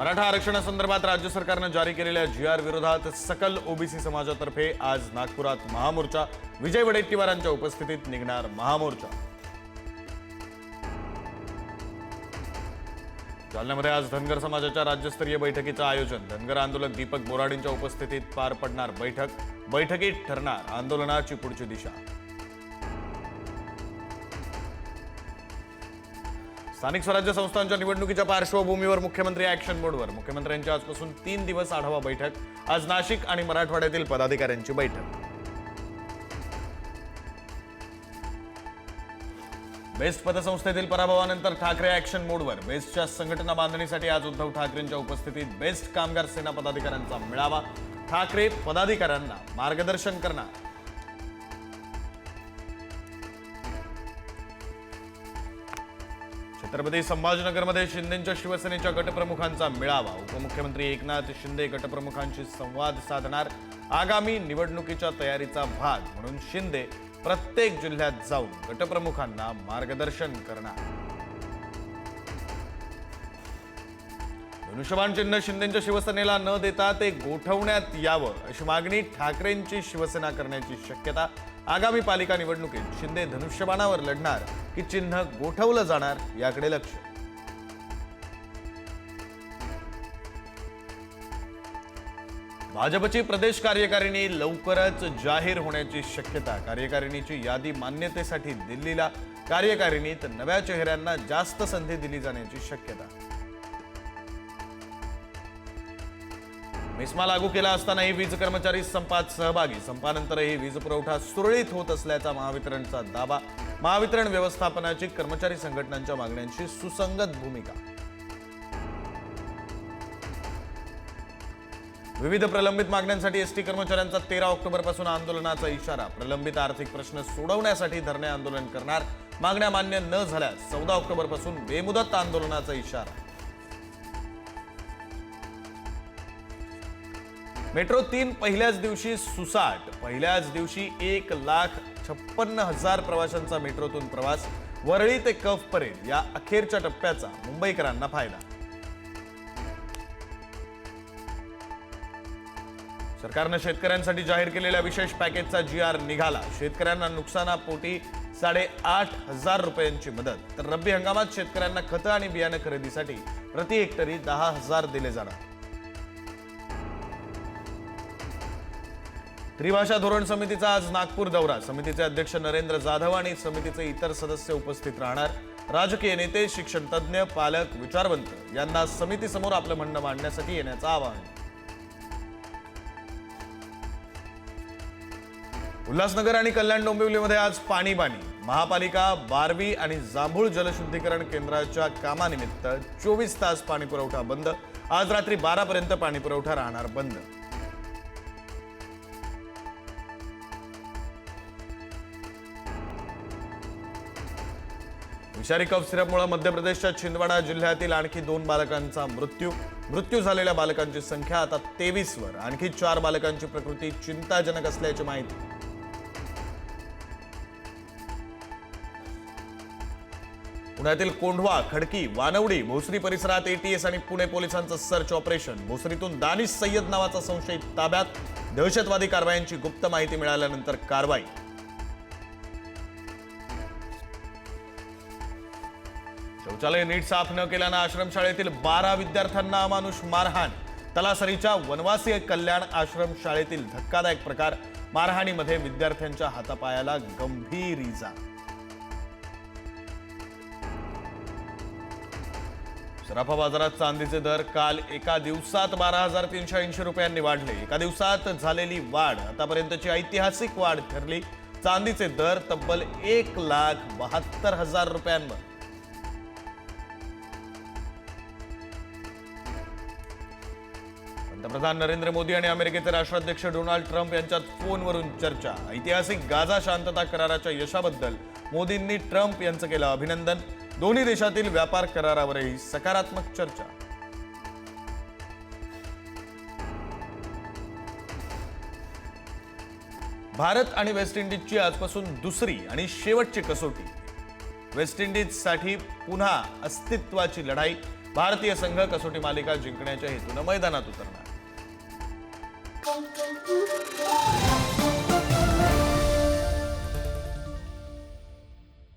मराठा आरक्षणासंदर्भात राज्य सरकारनं जारी केलेल्या जी आर विरोधात सकल ओबीसी समाजातर्फे आज नागपुरात महामोर्चा विजय वडेट्टीवारांच्या उपस्थितीत निघणार महामोर्चा. जालन्यामध्ये आज धनगर समाजाच्या राज्यस्तरीय बैठकीचं आयोजन. धनगर आंदोलक दीपक बोराडींच्या उपस्थितीत पार पडणार बैठक. बैठकीत ठरणार आंदोलनाची पुढची दिशा. स्थानिक स्वराज्य संस्थांच्या निवडणुकीच्या पार्श्वभूमीवर मुख्यमंत्री ऍक्शन मोडवर मुख्यमंत्र्यांच्या आजपासून तीन दिवस आढावा बैठक. आज नाशिक आणि मराठवाड्यातील पदाधिकाऱ्यांची बैठक. बेस्ट पतसंस्थेतील पराभवानंतर ठाकरे ऍक्शन मोडवर बेस्टच्या संघटना बांधणीसाठी आज उद्धव ठाकरेंच्या उपस्थितीत बेस्ट कामगार सेना पदाधिकाऱ्यांचा मेळावा. ठाकरे पदाधिकाऱ्यांना मार्गदर्शन करणार. छत्रपती संभाजीनगरमध्ये शिंदेच्या शिवसेनेच्या गटप्रमुखांचा मेळावा. उपमुख्यमंत्री एकनाथ शिंदे गटप्रमुखांशी संवाद साधणार. आगामी निवडणुकीच्या तयारीचा भाग म्हणून शिंदे प्रत्येक जिल्ह्यात जाऊन गटप्रमुखांना मार्गदर्शन करणार. धनुष्यबाण चिन्ह शिंदेच्या शिवसेनेला न देता ते गोठवण्यात यावं अशी मागणी ठाकरेंची शिवसेना करण्याची शक्यता. आगामी पालिका निवडणुकीत शिंदे धनुष्यबाणावर लढणार की चिन्ह गोठवलं जाणार याकडे लक्ष. भाजपची प्रदेश कार्यकारिणी लवकरच जाहीर होण्याची शक्यता. कार्यकारिणीची यादी मान्यतेसाठी दिल्लीला. कार्यकारिणीत नव्या चेहऱ्यांना जास्त संधी दिली जाण्याची शक्यता. मिस्मा लागू केला असतानाही वीज कर्मचारी संपात सहभागी. संपानंतरही वीज पुरवठा सुरळीत होत असल्याचा महावितरणचा दावा. महावितरण व्यवस्थापनाची कर्मचारी संघटनांच्या मागण्यांशी सुसंगत भूमिका. विविध प्रलंबित मागण्यांसाठी एसटी कर्मचाऱ्यांचा तेरा ऑक्टोबरपासून आंदोलनाचा इशारा. प्रलंबित आर्थिक प्रश्न सोडवण्यासाठी धरणे आंदोलन करणार. मागण्या मान्य न झाल्यास चौदा ऑक्टोबरपासून बेमुदत आंदोलनाचा इशारा. मेट्रो तीन पहिल्याच दिवशी सुसाट. पहिल्याच दिवशी एक लाख छप्पन्न हजार प्रवाशांचा मेट्रोतून प्रवास. वरळी ते कफ या अखेरच्या टप्प्याचा मुंबईकरांना फायदा. सरकारनं शेतकऱ्यांसाठी जाहीर केलेल्या विशेष पॅकेजचा जी आर निघाला. शेतकऱ्यांना नुकसानापोटी साडेआठ हजार रुपयांची मदत. तर रब्बी हंगामात शेतकऱ्यांना खतं आणि बियाणं खरेदीसाठी प्रति हेक्टरी दहा हजार दिले जाणार. त्रिभाषा धोरण समितीचा आज नागपूर दौरा. समितीचे अध्यक्ष नरेंद्र जाधव आणि समितीचे इतर सदस्य उपस्थित राहणार. राजकीय नेते शिक्षण तज्ज्ञ पालक विचारवंत यांना समितीसमोर आपलं म्हणणं मांडण्यासाठी येण्याचं आवाहन. उल्हासनगर आणि कल्याण डोंबिवलीमध्ये आज पाणीबाणी. महापालिका बारवी आणि जांभूळ जलशुद्धीकरण केंद्राच्या कामानिमित्त चोवीस तास पाणीपुरवठा बंद. आज रात्री बारापर्यंत पाणीपुरवठा राहणार बंद. विषारी कफ सिरपमुळे मध्य प्रदेशच्या छिंदवाडा जिल्ह्यातील आणखी दोन बालकांचा मृत्यू. मृत्यू झालेल्या बालकांची संख्या आता तेवीसवर. आणखी चार बालकांची प्रकृती चिंताजनक असल्याची माहिती. पुण्यातील कोंढवा खडकी वानवडी भोसरी परिसरात एटीएस आणि पुणे पोलिसांचं सर्च ऑपरेशन. भोसरीतून दानिश सय्यद नावाचा संशयित ताब्यात. दहशतवादी कारवायांची गुप्त माहिती मिळाल्यानंतर कारवाई. शौचालय नीट साफ न केल्यानं आश्रमशाळेतील बारा विद्यार्थ्यांना अमानुष मारहाण. तलासरीच्या वनवासी कल्याण आश्रम शाळेतील धक्कादायक प्रकार. मारहाणीमध्ये विद्यार्थ्यांच्या हातापायाला गंभीर इजा. सराफा बाजारात चांदीचे दर काल एका दिवसात बारा हजार तीनशे ऐंशी रुपयांनी वाढले. एका दिवसात झालेली वाढ आतापर्यंतची ऐतिहासिक वाढ ठरली. चांदीचे दर तब्बल एक लाख बहात्तर हजार रुपयांवर. पंतप्रधान नरेंद्र मोदी आणि अमेरिकेचे राष्ट्राध्यक्ष डोनाल्ड ट्रम्प यांच्यात फोनवरून चर्चा. ऐतिहासिक गाझा शांतता कराराच्या यशाबद्दल मोदींनी ट्रम्प यांचं केलं अभिनंदन. दोन्ही देशातील व्यापार करारावरही सकारात्मक चर्चा. भारत आणि वेस्ट इंडिजची आजपासून दुसरी आणि शेवटची कसोटी. वेस्ट इंडिजसाठी पुन्हा अस्तित्वाची लढाई. भारतीय संघ कसोटी मालिका जिंकण्याच्या हेतूनं मैदानात उतरणार. bom, bom, bom, bom.